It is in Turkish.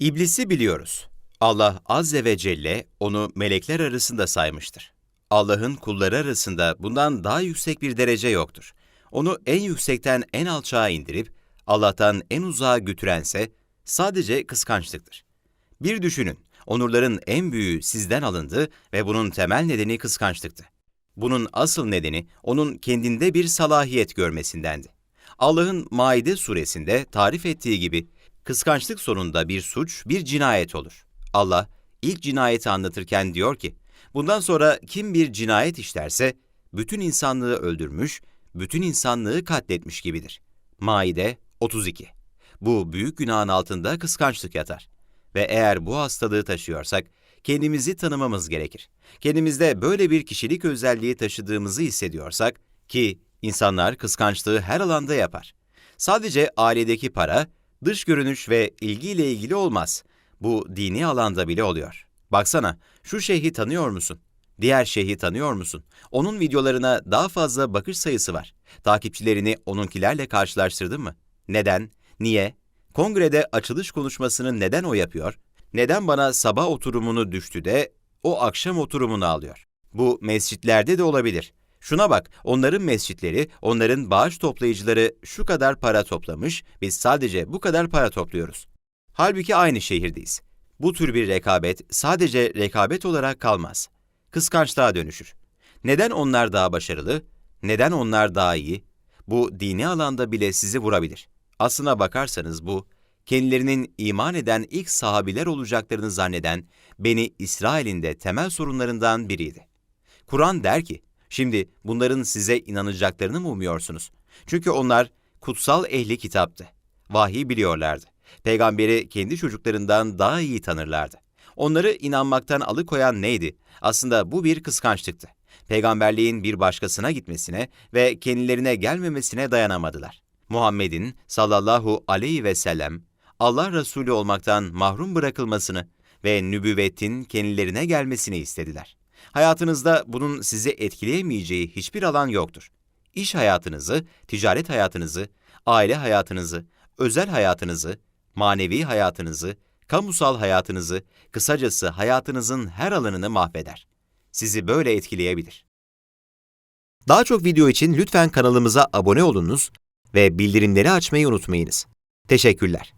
İblisi biliyoruz. Allah Azze ve Celle onu melekler arasında saymıştır. Allah'ın kulları arasında bundan daha yüksek bir derece yoktur. Onu en yüksekten en alçağa indirip Allah'tan en uzağa götürense sadece kıskançlıktır. Bir düşünün, onurların en büyüğü sizden alındı ve bunun temel nedeni kıskançlıktı. Bunun asıl nedeni onun kendinde bir salahiyet görmesindendi. Allah'ın Maide suresinde tarif ettiği gibi kıskançlık sonunda bir suç, bir cinayet olur. Allah ilk cinayeti anlatırken diyor ki, bundan sonra kim bir cinayet işlerse bütün insanlığı öldürmüş, bütün insanlığı katletmiş gibidir. Maide 32 Bu büyük günahın altında kıskançlık yatar. Ve eğer bu hastalığı taşıyorsak, kendimizi tanımamız gerekir. Kendimizde böyle bir kişilik özelliği taşıdığımızı hissediyorsak ki insanlar kıskançlığı her alanda yapar. Sadece ailedeki para, dış görünüş ve ilgiyle ilgili olmaz. Bu dini alanda bile oluyor. Baksana, şu şeyhi tanıyor musun? Diğer şeyhi tanıyor musun? Onun videolarına daha fazla bakış sayısı var. Takipçilerini onunkilerle karşılaştırdın mı? Neden? Niye? Kongrede açılış konuşmasını neden o yapıyor? Neden bana sabah oturumunu düştü de o akşam oturumunu alıyor? Bu mescitlerde de olabilir. Şuna bak, onların mescitleri, onların bağış toplayıcıları şu kadar para toplamış, biz sadece bu kadar para topluyoruz. Halbuki aynı şehirdeyiz. Bu tür bir rekabet sadece rekabet olarak kalmaz. Kıskançlığa dönüşür. Neden onlar daha başarılı? Neden onlar daha iyi? Bu dini alanda bile sizi vurabilir. Aslına bakarsanız bu, kendilerinin iman eden ilk sahabiler olacaklarını zanneden Beni İsrail'in de temel sorunlarından biriydi. Kur'an der ki, şimdi bunların size inanacaklarını mı umuyorsunuz? Çünkü onlar kutsal ehli kitaptı. Vahiy biliyorlardı. Peygamberi kendi çocuklarından daha iyi tanırlardı. Onları inanmaktan alıkoyan neydi? Aslında bu bir kıskançlıktı. Peygamberliğin bir başkasına gitmesine ve kendilerine gelmemesine dayanamadılar. Muhammed'in sallallahu aleyhi ve sellem Allah Resulü olmaktan mahrum bırakılmasını ve nübüvvetin kendilerine gelmesini istediler. Hayatınızda bunun sizi etkileyemeyeceği hiçbir alan yoktur. İş hayatınızı, ticaret hayatınızı, aile hayatınızı, özel hayatınızı, manevi hayatınızı, kamusal hayatınızı, kısacası hayatınızın her alanını mahveder. Sizi böyle etkileyebilir. Daha çok video için lütfen kanalımıza abone olunuz ve bildirimleri açmayı unutmayınız. Teşekkürler.